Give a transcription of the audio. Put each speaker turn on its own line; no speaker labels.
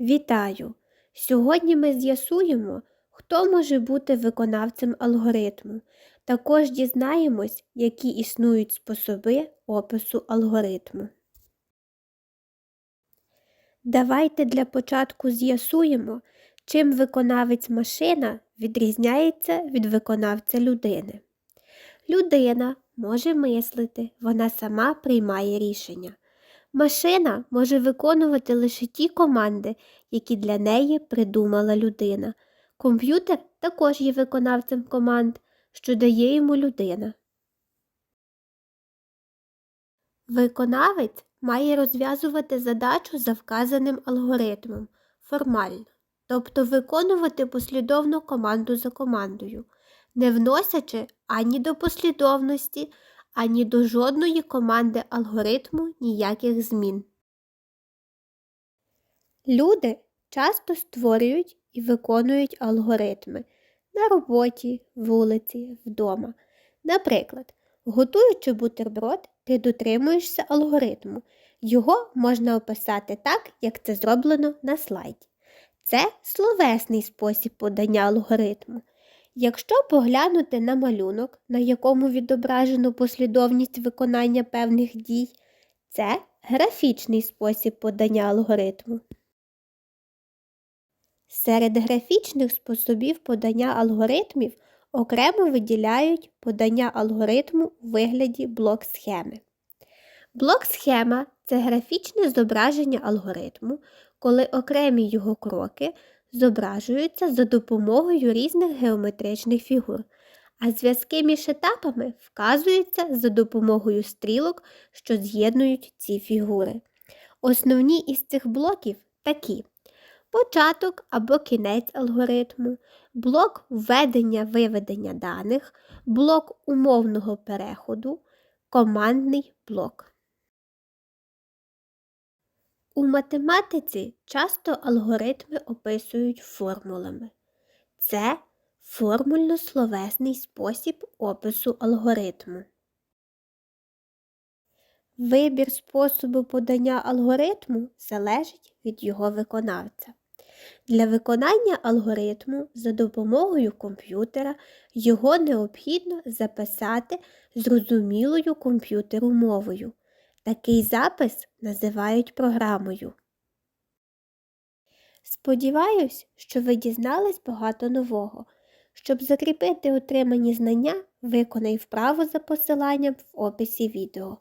Вітаю! Сьогодні ми з'ясуємо, хто може бути виконавцем алгоритму. Також дізнаємось, які існують способи опису алгоритму. Давайте для початку з'ясуємо, чим виконавець машина відрізняється від виконавця людини. Людина може мислити, вона сама приймає рішення. Машина може виконувати лише ті команди, які для неї придумала людина. Комп'ютер також є виконавцем команд, що дає йому людина. Виконавець має розв'язувати задачу за вказаним алгоритмом формально, тобто виконувати послідовно команду за командою, не вносячи ані до послідовності, ані до жодної команди алгоритму ніяких змін. Люди часто створюють і виконують алгоритми на роботі, вулиці, вдома. Наприклад, готуючи бутерброд, ти дотримуєшся алгоритму. Його можна описати так, як це зроблено на слайді. Це словесний спосіб подання алгоритму. Якщо поглянути на малюнок, на якому відображено послідовність виконання певних дій, це графічний спосіб подання алгоритму. Серед графічних способів подання алгоритмів окремо виділяють подання алгоритму у вигляді блок-схеми. Блок-схема це графічне зображення алгоритму, коли окремі його кроки зображуються за допомогою різних геометричних фігур, а зв'язки між етапами вказуються за допомогою стрілок, що з'єднують ці фігури. Основні із цих блоків такі: початок або кінець алгоритму, блок введення-виведення даних, блок умовного переходу, командний блок. У математиці часто алгоритми описують формулами. Це формульно-словесний спосіб опису алгоритму. Вибір способу подання алгоритму залежить від його виконавця. Для виконання алгоритму за допомогою комп'ютера його необхідно записати зрозумілою комп'ютеру мовою. Такий запис називають програмою. Сподіваюсь, що ви дізнались багато нового. Щоб закріпити отримані знання, виконай вправу за посиланням в описі відео.